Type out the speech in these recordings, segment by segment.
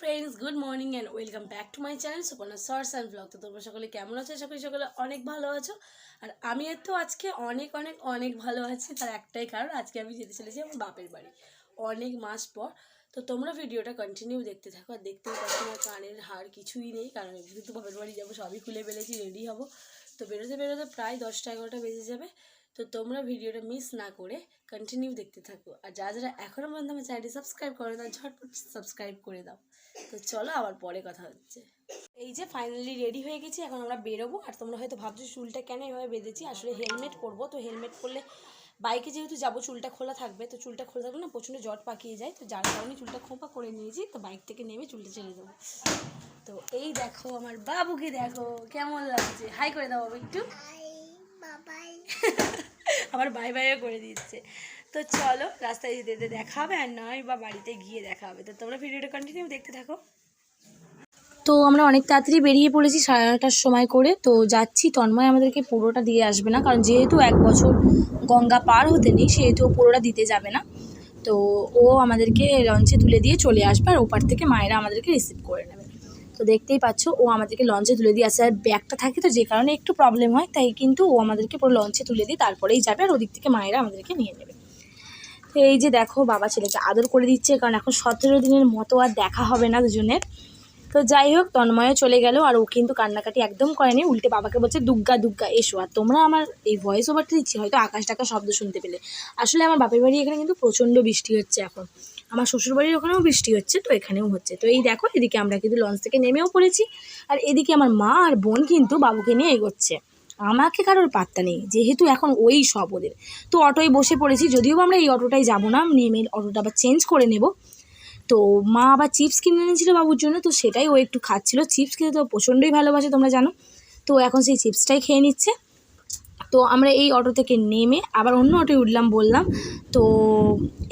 Friends good morning and welcome back to my channel Suparna source and blog তো তোমরা সকলে কেমন আছো? সকলে সকলে অনেক ভালো আছো। আর আমি তো আজকে অনেক অনেক অনেক ভালো আছি, তার একটাই কারণ আজকে আমি যেতে চলেছি আমার বাপের বাড়ি অনেক মাস পর। তো তোমরা ভিডিওটা কন্টিনিউ দেখতে থাকো, আর দেখতেই পাচ্ছ আমার কানের হার কিছুই নেই, কারণ যেহেতু বাপের বাড়ি যাব, সবই খুলে ফেলেছি রেডি হব। তো বেরোতে বেরোতে প্রায় দশটা, এগারোটা বেজে যাবে। তো তোমরা ভিডিওটা মিস না করে কন্টিনিউ দেখতে থাকো। আর যারা যারা এখনও পর্যন্ত আমার চ্যানেলটি সাবস্ক্রাইব করে না ঝটপট সাবস্ক্রাইব করে দাও। তো চলো আবার পরে কথা হচ্ছে। এই যে ফাইনালি রেডি হয়ে গেছি এখন আমরা বেরোবো। আর তোমরা হয়তো ভাবছ চুলটা কেন এভাবে বেঁধেছি? আসলে হেলমেট পরবো। তো হেলমেট পরলে বাইকে যেহেতু যাব চুলটা খোলা থাকবে। তো চুলটা খোলা থাকলে না প্রচণ্ড জট পাকিয়ে যায়। তো যার কারণে চুলটা খোঁপা করে নিয়েছি। তো বাইক থেকে নেমে চুলটা ছেড়ে দেবো। তো এই দেখো আমার বাবুকে দেখো। কেমন লাগছে? হাই করে দাও বাবু একটু। আবার বাই বাইও করে দিচ্ছে। তো চলো, রাস্তায় যেতে যেতে দেখা হবে আর নয় বা বাড়িতে গিয়ে দেখা হবে। তো তোমরা ভিডিওটা কন্টিনিউ দেখতে থাকো। তো আমরা অনেক তাড়াতাড়ি বেরিয়ে পড়েছি সাড়ে নটার সময় করে। তো যাচ্ছি, তন্ময় আমাদেরকে পুরোটা দিয়ে আসবে না, কারণ যেহেতু এক বছর গঙ্গা পার হতে নেই, সেহেতু পুরোটা দিতে যাবে না। তো ও আমাদেরকে লঞ্চে তুলে দিয়ে চলে আসবে আর ওপার থেকে মায়েরা আমাদেরকে রিসিভ করে নেবে। তো দেখতেই পাচ্ছ, ও আমাদেরকে লঞ্চে তুলে দিয়ে আসে। আর ব্যাগটা থাকে তো, যে কারণে একটু প্রবলেম হয়, তাই কিন্তু ও আমাদেরকে পুরো লঞ্চে তুলে দিয়ে তারপরেই যাবে আর ওদিক থেকে মায়েরা আমাদেরকে নিয়ে নেবে। তো এই যে দেখো, বাবা ছেলেকে আদর করে দিচ্ছে, কারণ এখন সতেরো দিনের মতো আর দেখা হবে না দুজনের। তো যাই হোক, তন্ময় চলে গেল, আর ও কিন্তু কান্নাকাটি একদম করেনি, উল্টে বাবাকে বলছে, দুগ্গা দুগ্গা, এসো। আর তোমরা আমার এই ভয়েস ওভারটা দিচ্ছি, হয়তো আকাশ টাকা শব্দ শুনতে পেলে। আসলে আমার বাপের বাড়ি এখানে কিন্তু প্রচণ্ড বৃষ্টি হচ্ছে এখন। আমার শ্বশুরবাড়ির ওখানেও বৃষ্টি হচ্ছে, তো এখানেও হচ্ছে। তো এই দেখো, এদিকে আমরা কিন্তু লঞ্চ থেকে নেমেও পড়েছি। আর এদিকে আমার মা আর বোন কিন্তু বাবুকে নিয়ে এগোচ্ছে। আমাকে কারোর পাত্তা নেই, যেহেতু এখন ওই সব ওদের। তো অটোয় বসে পড়েছি, যদিও আমরা এই অটোটায় যাব না, নেমে অটোটা আবার চেঞ্জ করে নেব। তো মা আবার চিপস কিনে এনেছিল বাবুর জন্য, তো সেটাই ও একটু খাচ্ছিল। চিপস খেতে তো প্রচণ্ডই ভালোবাসে, তোমরা জানো। তো এখন সেই চিপসটাই খেয়ে নিচ্ছে। তো আমরা এই অটো থেকে নেমে আবার অন্য অটোয় উঠলাম, বললাম, তো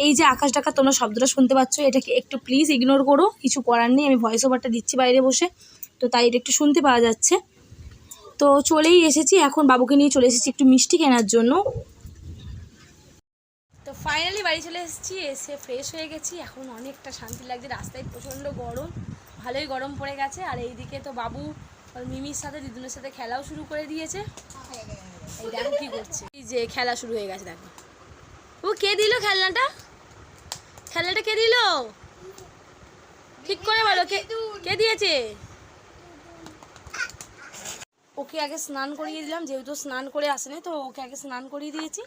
এই যে আকাশ ডাকা তোমরা শব্দটা শুনতে পাচ্ছ? এটাকে একটু প্লিজ ইগনোর করো। কিছু করার নেই, আমি ভয়েস ওভারটা দিচ্ছি বাইরে বসে। তো তাই এটা একটু শুনতে পাওয়া যাচ্ছে। তো চলেই এসেছি, এখন বাবুকে নিয়ে চলে এসেছি একটু মিষ্টি কেনার জন্য। তো ফাইনালি বাড়ি চলে এসেছি, এসে ফ্রেশ হয়ে গেছি। এখন অনেকটা শান্তি লাগছে, রাস্তায় প্রচণ্ড গরম, ভালোই গরম পড়ে গেছে। আর এইদিকে তো বাবু মিমির সাথে, দিদুনের সাথে খেলাও শুরু করে দিয়েছে। কি যে খেলা শুরু হয়ে গেছে, দেখো। ও, কে দিল খেলনাটা? খেলনাটা কে দিল? ঠিক করে বলো, কে কে দিয়েছে? ওকে আগে স্নান করিয়ে দিলাম, যেহেতু স্নান করে আসেনি, তো ওকে আগে স্নান করিয়ে দিয়েছি।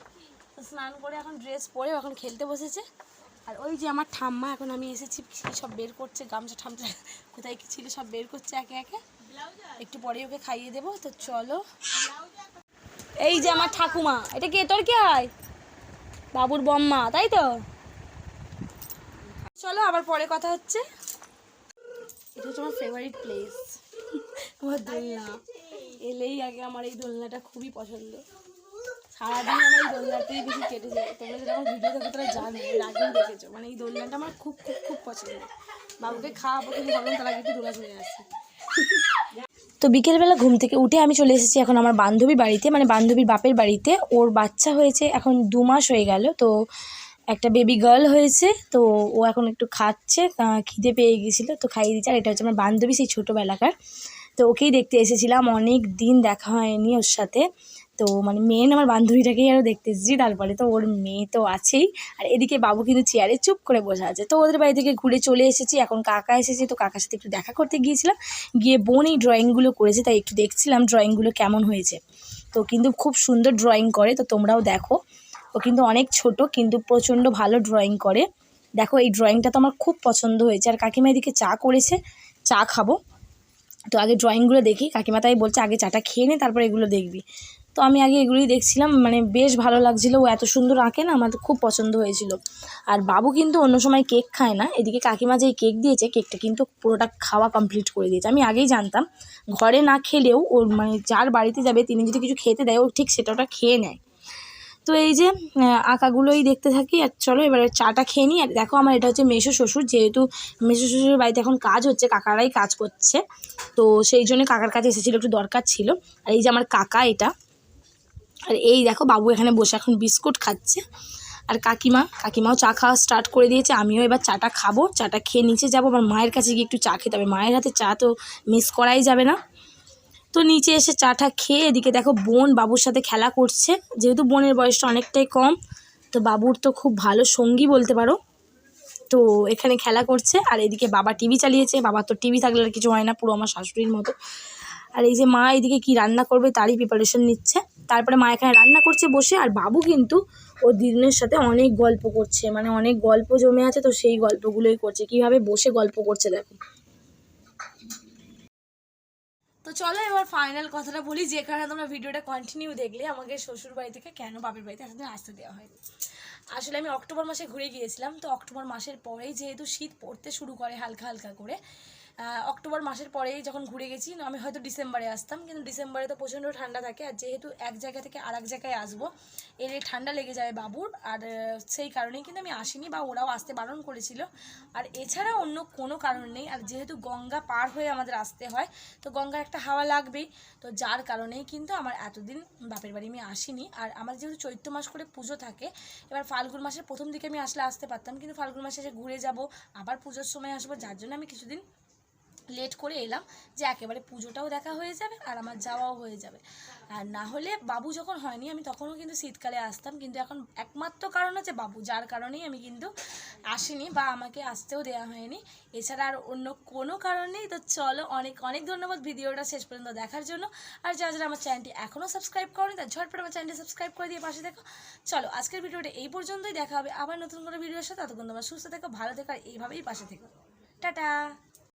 তো স্নান করে এখন ড্রেস পরে এখন খেলতে বসেছে। আর ওই যে আমার ঠাম্মা, এখন আমি এসেছি সব বের করছে, গামছা ঠামছা, কোথায় কি ছিল সব বের করছে একে একে। একটু পরে ওকে খাইয়ে দেবো, তো চলো। এই যে আমার ঠাকুমা, এটা কে? তোর কে হয়? বাবুর বম্মা, তাই তো? চলো, আবার পরে কথা হচ্ছে। এটা হচ্ছে আমার ফেভারিট প্লেস আমার দোলনা। এলেই আগে আমার এই দোলনাটা খুবই পছন্দ। সারাদিন আমার এই দোলনাতেই বেশি কেটে যায়। তোমরা যেটা আমার ভিডিও দেখো, তারা জানো এর আগেও দেখেছ। মানে এই দোলনাটা আমার খুব খুব খুব পছন্দ। বাবুকে খাওয়াবো, কিন্তু ভাবলাম তার আগে একটু দোলা চলে আসছে তো বিকেলবেলা ঘুম থেকে উঠে আমি চলে এসেছি এখন আমার বান্ধবী বাড়িতে মানে বান্ধবীর বাপের বাড়িতে। ওর বাচ্চা হয়েছে এখন দু মাস হয়ে গেল, তো একটা বেবি গার্ল হয়েছে, তো ও এখন একটু খাচ্ছে খিদে পেয়ে গেছিল, তো খাইয়ে দিচ্ছে। আর এটা হচ্ছে আমার বান্ধবী, সেই ছোটোবেলাকার। তো ওকেই দেখতে এসেছিলাম, অনেক দিন দেখা হয়নি ওর সাথে। তো মানে মেন আমার বান্ধবীটাকেই আরও দেখতে এসেছি, তারপরে তো ওর মেয়ে তো আছেই। আর এদিকে বাবু কিন্তু চেয়ারে চুপ করে বসে আছে। তো ওদের বাড়ি থেকে ঘুরে চলে এসেছি, এখন কাকা এসেছি তো কাকার সাথে একটু দেখা করতে গিয়েছিলাম। গিয়ে বোন এই ড্রয়িংগুলো করেছে, তাই একটু দেখছিলাম ড্রয়িংগুলো কেমন হয়েছে। তো কিন্তু খুব সুন্দর ড্রয়িং করে, তো তোমরাও দেখো। ও কিন্তু অনেক ছোট, কিন্তু প্রচণ্ড ভালো ড্রয়িং করে। দেখো এই ড্রয়িংটা তো আমার খুব পছন্দ হয়েছে। আর কাকিমা এদিকে চা করেছে, চা খাব। তো আগে ড্রয়িংগুলো দেখি, কাকিমা তাই বলছে, আগে চাটা খেয়ে নে, তারপর এগুলো দেখবি। তো আমি আগে এগুলোই দেখছিলাম মানে বেশ ভালো লাগছিল। ও এত সুন্দর আঁকে না, আমার খুব পছন্দ হয়েছিল। আর বাবু কিন্তু অন্য সময় কেক খায় না, এদিকে কাকিমা যেই কেক দিয়েছে, কেকটা কিন্তু পুরোটা খাওয়া কমপ্লিট করে দিয়েছে। আমি আগেই জানতাম, ঘরে না খেলেও ওর মানে যার বাড়িতে যাবে, তিনি যদি কিছু খেতে দেয়, ও ঠিক সেটা ওটা খেয়ে নেয়। তো এই যে আঁকাগুলোই দেখতে থাকি, আর চলো এবারে চাটা খেয়ে নিই। আর দেখো আমার এটা হচ্ছে মেসো শ্বশুর, যেহেতু মেসো শ্বশুরের বাড়িতে এখন কাজ হচ্ছে, কাকারাই কাজ করছে। তো সেই জন্য কাকার কাছে এসেছিল, একটু দরকার ছিল। আর এই যে আমার কাকা এটা আর এই দেখো বাবু এখানে বসে এখন বিস্কুট খাচ্ছে। আর কাকিমা, কাকিমাও চা খাওয়া স্টার্ট করে দিয়েছে, আমিও এবার চাটা খাব, চাটা খেয়ে নিচে যাব, আবার মায়ের কাছে গিয়ে একটু চা খেতে হবে। মায়ের হাতে চা তো মিস করাই যাবে না। তো নিচে এসে চাটা খেয়ে এদিকে দেখো বোন বাবুর সাথে খেলা করছে, যেহেতু বোনের বয়সটা অনেকটাই কম, তো বাবুর তো খুব ভালো সঙ্গী বলতে পারো। তো এখানে খেলা করছে, আর এদিকে বাবা টিভি চালিয়েছে বাবা তো টিভি থাকলে আর কিছু হয় না, পুরো আমার শাশুড়ির মতো। আর এই যে মা এদিকে কি রান্না করবে তারই প্রিপারেশন নিচ্ছে। তারপরে মা এখানে রান্না করছে বসে, আর বাবু কিন্তু ও দিদিনের সাথে অনেক গল্প করছে মানে অনেক গল্প জমে আছে, তো সেই গল্পগুলোই করছে। কীভাবে বসে গল্প করছে দেখো। তো চলো এবার ফাইনাল কথাটা বলি যে কারণে তোমরা ভিডিওটা কন্টিনিউ দেখলে আমাকে শ্বশুর বাড়ি থেকে কেন বাপের বাড়িতে এতদিন আসতে দেওয়া হয়নি। আসলে আমি অক্টোবর মাসে ঘুরে গিয়েছিলাম, তো অক্টোবর মাসের পরেই যেহেতু শীত পড়তে শুরু করে হালকা হালকা করে অক্টোবর মাসের পরেই যখন ঘুরে গেছি, আমি হয়তো ডিসেম্বরে আসতাম, কিন্তু ডিসেম্বরে তো প্রচণ্ড ঠান্ডা থাকে আর যেহেতু এক জায়গা থেকে আর এক জায়গায় আসব, এর ঠান্ডা লেগে যাবে বাবুর আর সেই কারণেই কিন্তু আমি আসিনি বা ওরাও আসতে বারণ করেছিল। আর এছাড়া অন্য কোনো কারণ নেই, আর যেহেতু গঙ্গা পার হয়ে আমাদের আসতে হয়, তো গঙ্গার একটা হাওয়া লাগবেই। তো যার কারণেই কিন্তু আমার এতদিন বাপের বাড়ি আমি আসিনি। আর আমার যেহেতু চৈত্র মাস করে পুজো থাকে, এবার ফাল্গুন মাসের প্রথম দিকে আমি আসলে আসতে পারতাম, কিন্তু ফাল্গুন মাসে এসে ঘুরে যাব, আবার পুজোর সময় আসব, যার জন্য আমি কিছুদিন লেট করে এলাম যে একেবারে পুজোটাও দেখা হয়ে যাবে আর আমার যাওয়াও হয়ে যাবে। আর না হলে বাবু যখন হয়নি, আমি তখনও কিন্তু শীতকালে আসতাম। কিন্তু এখন একমাত্র কারণ হচ্ছে বাবু, যার কারণেই আমি কিন্তু আসিনি বা আমাকে আসতেও দেওয়া হয়নি। এছাড়া আর অন্য কোনো কারণ নেই। তো চলো অনেক অনেক ধন্যবাদ ভিডিওটা শেষ পর্যন্ত দেখার জন্য। আর যারা যারা আমার চ্যানেলটি এখনও সাবস্ক্রাইব করেনি, তার ঝটপট আমার চ্যানেলটি সাবস্ক্রাইব করে দিয়ে পাশে দেখো চলো আজকের ভিডিওটা এই পর্যন্তই। দেখা হবে আবার নতুন করে ভিডিওর সাথে। ততক্ষণ তোমরা সুস্থ থেকো, ভালো থেকো, আর এইভাবেই পাশে থেকো। টাটা!